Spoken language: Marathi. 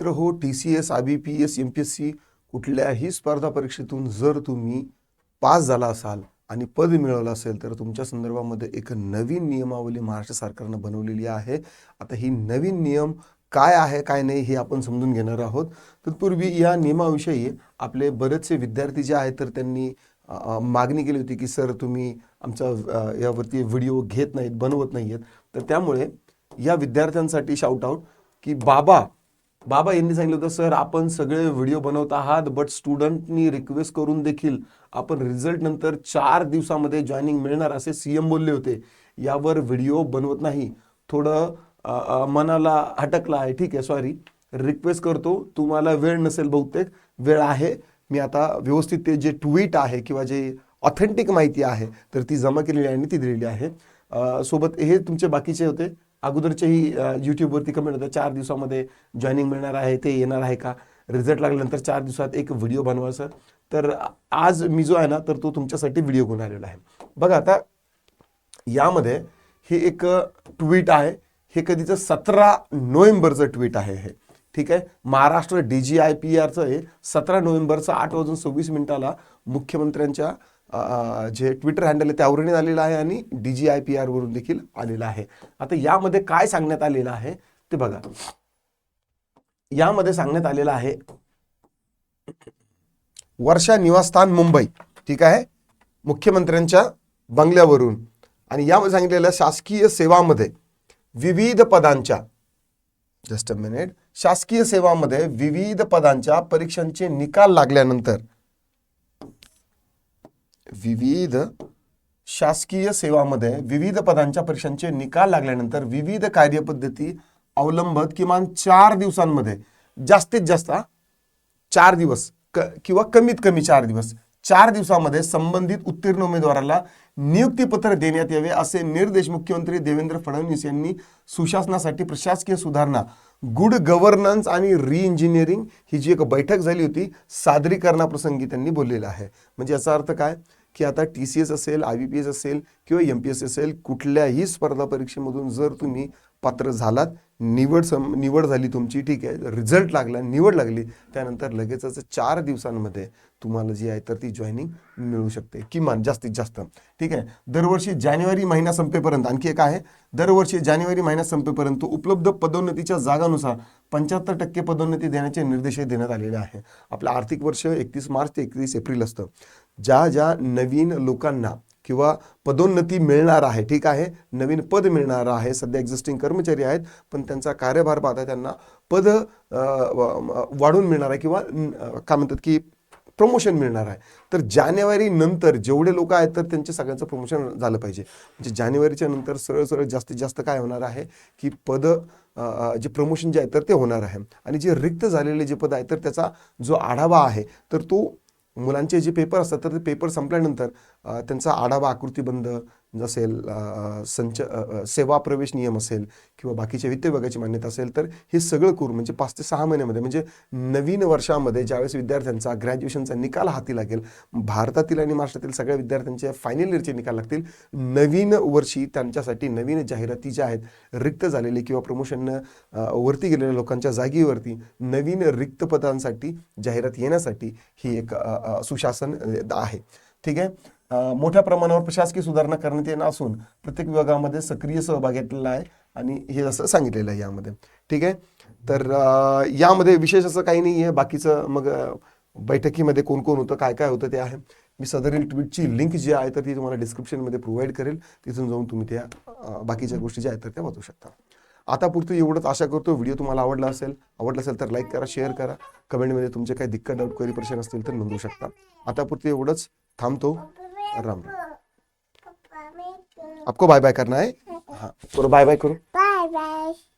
तर हो T C S I B P S M P S C कुठल्याही स्पर्धा परीक्षेतून जर तुम्ही पास झाला असाल आणि पद मिळवलं असेल तर तुमच्या संदर्भामध्ये एक नवीन नियमावली महाराष्ट्र सरकारनं बनवलेली आहे. आता ही नवीन नियम काय आहे काय नाही हे आपण समजून घेणार आहोत. तत्पूर्वी या नियमाविषयी आपले बरेचसे विद्यार्थी जे आहेत तर त्यांनी मागणी केली होती की सर तुम्ही आमचा यावरती व्हिडिओ घेत नाहीत बनवत नाही आहेत तर त्यामुळे या विद्यार्थ्यांसाठी शाउट आउट की बाबा बाबा यांनी सांगितलं होतं सर आपण सगळे व्हिडिओ बनवत आहात बट स्टुडंटनी रिक्वेस्ट करून देखील आपण रिझल्ट नंतर चार दिवसामध्ये जॉईनिंग मिळणार असे सीएम बोलले होते. यावर व्हिडिओ बनवत नाही. थोडं मनाला अटकला आहे. ठीक आहे सॉरी रिक्वेस्ट करतो. तुम्हाला वेळ नसेल बहुतेक. वेळ आहे. मी आता व्यवस्थित ते जे ट्विट आहे किंवा जे ऑथेंटिक माहिती आहे तर ती जमा केलेली आहे आणि ती दिलेली आहे. सोबत हे तुमचे बाकीचे होते. अगोदरच्याही यूट्यूबवरती कमेंट होते चार दिवसामध्ये जॉईनिंग मिळणार आहे ते येणार आहे का? रिझल्ट लागल्यानंतर चार दिवसात एक व्हिडिओ बनवायचा तर आज मी जो आहे ना तर तो तुमच्यासाठी व्हिडिओ घेऊन आलेला आहे. बघा आता यामध्ये हे एक ट्विट आहे. हे कधीचं सतरा नोव्हेंबरचं ट्विट आहे हे. ठीक आहे? Maharashtra D G I P आरचं हे सतरा नोव्हेंबरचं आठ वाजून सव्वीस मिनिटाला मुख्यमंत्र्यांच्या जे ट्विटर हँडल आहे त्यावरूनही आलेलं आहे आणि डी जी आय पी आरवरून देखील आलेलं आहे. आता यामध्ये काय सांगण्यात आलेलं आहे ते बघा. यामध्ये सांगण्यात आलेलं आहे वर्षा निवासस्थान मुंबई ठीक आहे? मुख्यमंत्र्यांच्या बंगल्यावरून. आणि यामध्ये सांगितलेलं शासकीय सेवामध्ये विविध पदांच्या जस्ट अ मिनिट शासकीय सेवामध्ये विविध पदांच्या परीक्षांचे निकाल लागल्यानंतर विविध शासकीय सेवामध्ये विविध पदांच्या परीक्षांचे निकाल लागल्यानंतर विविध कार्यपद्धती अवलंबत किमान चार दिवसांमध्ये जास्तीत जास्त चार दिवस क किंवा कमीत कमी चार दिवस चार दिवसामध्ये संबंधित उत्तीर्ण उमेदवाराला नियुक्तीपत्र देण्यात यावे असे निर्देश मुख्यमंत्री देवेंद्र फडणवीस यांनी सुशासनासाठी प्रशासकीय सुधारणा गुड गव्हर्नन्स आणि री इंजिनिअरिंग ही जी एक बैठक झाली होती सादरीकरणाप्रसंगी त्यांनी बोललेलं आहे. म्हणजे याचा अर्थ काय? की आता टी सी एस असेल आय बी पी एस असेल किंवा एम पी एस असेल कुठल्याही स्पर्धा परीक्षेमधून जर तुम्ही पात्र झालात निवड सम निवड झाली तुमची ठीक आहे रिझल्ट लागला निवड लागली त्यानंतर लगेचच चार दिवसांमध्ये तुम्हाला जी आहे तर ती जॉईनिंग मिळू शकते. किमान जास्तीत जास्त. ठीक आहे? दरवर्षी जानेवारी महिना संपेपर्यंत आणखी एक आहे दरवर्षी जानेवारी महिना संपेपर्यंत उपलब्ध पदोन्नतीच्या जागानुसार पंच्याहत्तर टक्के पदोन्नती देण्याचे निर्देशही देण्यात आलेले आहे. आपलं आर्थिक वर्ष एकतीस मार्च ते एकतीस एप्रिल असतं. ज्या ज्या नवीन लोकांना किंवा पदोन्नती मिळणार आहे ठीक आहे? नवीन पद मिळणार आहे सध्या एक्झिस्टिंग कर्मचारी आहेत पण त्यांचा कार्यभार पाहता त्यांना पद वाढून मिळणार आहे किंवा काय म्हणतात की प्रमोशन मिळणार आहे. तर जानेवारी नंतर जेवढे लोक आहेत तर त्यांचे सगळ्यांचं प्रमोशन झालं पाहिजे. म्हणजे जानेवारीच्या नंतर सरळ सरळ जास्तीत जास्त काय होणार आहे की पद जे प्रमोशन जे आहे तर ते होणार आहे. आणि जे रिक्त झालेले जे पद आहे तर त्याचा जो आढावा आहे तर तो मुलांचे जे पेपर असतात तर ते पेपर संपल्यानंतर त्यांचा आढावा आकृतीबंध असेल संच सेवा प्रवेश नियम असेल किंवा बाकीच्या वित्त विभागाची मान्यता असेल तर हे सगळं करून म्हणजे पाच ते सहा महिन्यामध्ये म्हणजे नवीन वर्षामध्ये ज्यावेळेस विद्यार्थ्यांचा ग्रॅज्युएशनचा निकाल हाती लागेल भारतातील आणि महाराष्ट्रातील सगळ्या विद्यार्थ्यांचे फायनल इयरचे निकाल लागतील. नवीन वर्षी त्यांच्यासाठी नवीन जाहिराती ज्या आहेत रिक्त झालेली किंवा प्रमोशन वरती गेलेल्या लोकांच्या जागेवरती नवीन रिक्त पदांसाठी जाहिरात येण्यासाठी ही एक सुशासन आहे. ठीक आहे? मोठ्या प्रमाणावर प्रशासकीय सुधारणा करण्यात येणार असून प्रत्येक विभागामध्ये सक्रिय सहभाग घेतलेला आहे आणि हे असं सांगितलेलं आहे यामध्ये. ठीक आहे? तर यामध्ये विशेष असं काही नाही आहे. बाकीचं मग बैठकीमध्ये कोण कोण होतं काय काय होतं ते आहे. मी सदरील ट्विटची लिंक जी आहे तर ती तुम्हाला डिस्क्रिप्शनमध्ये प्रोव्हाइड करेल. तिथून जाऊन तुम्ही त्या बाकीच्या गोष्टी ज्या आहेत तर त्या वाचू शकता. आता पुरतं एवढंच आशा करतो. व्हिडिओ तुम्हाला आवडला असेल आवडला असेल तर लाईक करा शेअर करा. कमेंटमध्ये तुमचे काही दिक्कत डाऊट क्वेरी प्रश्न असतील तर नोंदवू शकता. आता पुरतं एवढंच. थांबतो. राम राम आपको बाय बाय करना है? हाँ चलो बाय बाय करो। Bye bye.